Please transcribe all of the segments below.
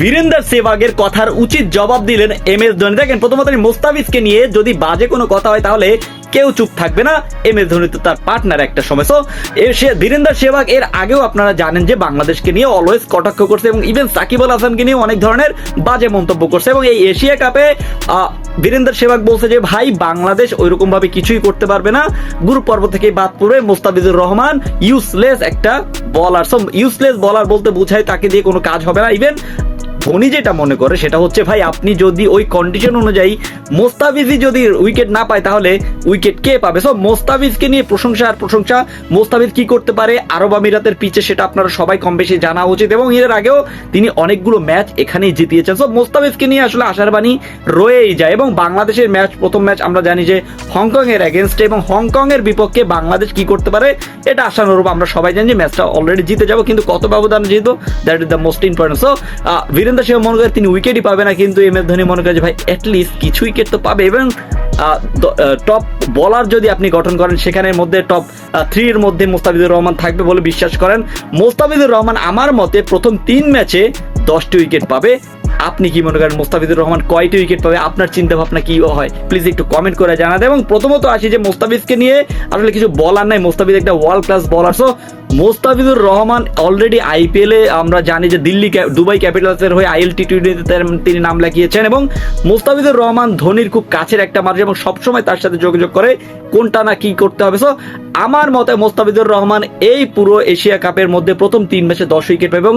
বীরেন্দ্র সেবাগের কথার উচিত জবাব দিলেন এম এস ধোনি। দেখেন, প্রথমত মোস্তাফিজকে নিয়ে যদি বাজে কোনো কথা হয়, তাহলে কেউ চুপ থাকবে না। এম এস ধোনি তো তার পার্টনার একটা সময়। সে বীরেন্দ্র সেবাগ, এর আগেও আপনারা জানেন যে বাংলাদেশকে নিয়ে অলওয়েজ কটাক্ষ করছে এবং ইভেন সাকিব আল হাসানকে নিয়ে অনেক ধরনের বাজে মন্তব্য করছে। এবং এই এশিয়া কাপে বীরেন্দ্র সেবাগ বলছে যে, ভাই, বাংলাদেশ ওইরকম ভাবে কিছুই করতে পারবে না। গ্রুপ পর্ব থেকে বাদ পড়বে মোস্তাফিজুর রহমান ইউজলেস একটা বলার সো ইউজলেস বলার বলতে বোঝায় তাকে দিয়ে কোনো কাজ হবে না। ইভেন ধোনি যেটা মনে করে সেটা হচ্ছে, ভাই, আপনি যদি ওই কন্ডিশন অনুযায়ী মোস্তাফিজই যদি উইকেট না পায়, তাহলে উইকেট কে পাবে? সব মোস্তাফিজকে নিয়ে প্রশংসা আর প্রশংসা, মোস্তাফিজ কি করতে পারে আরব আমিরাতের পিচে সেটা আপনারা সবাই কম বেশি জানা উচিত এবং এর আগেও তিনি অনেকগুলো ম্যাচ এখানেই জিতিয়েছেন। সব মোস্তাফিজকে নিয়ে আসলে আশার বাণী রয়েই যায় এবং বাংলাদেশের ম্যাচ, প্রথম ম্যাচ আমরা জানি যে হংকং এর এগেনস্টে এবং হংকং এর বিপক্ষে বাংলাদেশ কি করতে পারে এটা আশানুরূপ আমরা সবাই জানি যে ম্যাচটা অলরেডি জিতে যাব, কিন্তু কত ব্যবধান যেহেতু that is the most important so Birendra Singh মনে করে তিনি উইকেটই পাবে না, কিন্তু এম এস ধোনি মনে করে যে ভাই অ্যাটলিস্ট কিছু উইকেট তো পাবে এবং টপ বলার যদি আপনি গঠন করেন, সেখানের মধ্যে টপ থ্রির মধ্যে মোস্তাফিজুর রহমান থাকবে বলে বিশ্বাস করেন। মোস্তাফিজুর রহমান আমার মতে প্রথম তিন ম্যাচে দশটি উইকেট পাবে। আপনি কি মনে করেন মোস্তাফিজুর রহমান কয়টি উইকেট পাবে? আপনার চিন্তা ভাবনা কি হয়? প্লিজ একটু কমেন্ট করে জানাতে। এবং প্রথমত আসি যে মোস্তাফিজকে নিয়ে আসলে কিছু বলার নাই। মোস্তাফিজ একটা world class bowler so Mustafizur Rahman already IPL আমরা জানি যে দিল্লি দুবাই ক্যাপিটালসের হয়ে আইএল টি টোয়েন্টিতে তিনি নাম লেখিয়েছেন এবং মোস্তাফিজুর রহমান ধোনির খুব কাছের একটা মানুষ এবং সবসময় তার সাথে যোগাযোগ করে কোনটা না কি করতে হবে। সো আমার মতে মোস্তাফিজুর রহমান এই পুরো এশিয়া কাপের মধ্যে প্রথম তিন ম্যাচে দশ উইকেট এবং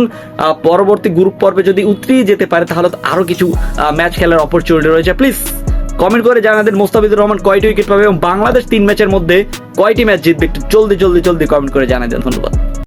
পরবর্তী গ্রুপ পর্বে যদি উতরিয়ে যেতে পারে, তাহলে তো আরও কিছু ম্যাচ খেলার অপরচুনিটি রয়েছে। প্লিজ কমেন্ট করে জানাতেন মোস্তাফিজুর রহমান কয়টি উইকেট পাবে এবং বাংলাদেশ তিন ম্যাচের মধ্যে কয়টি ম্যাচ জিতবে? একটু জলদি জলদি জলদি কমেন্ট করে জানা দেন ধন্যবাদ।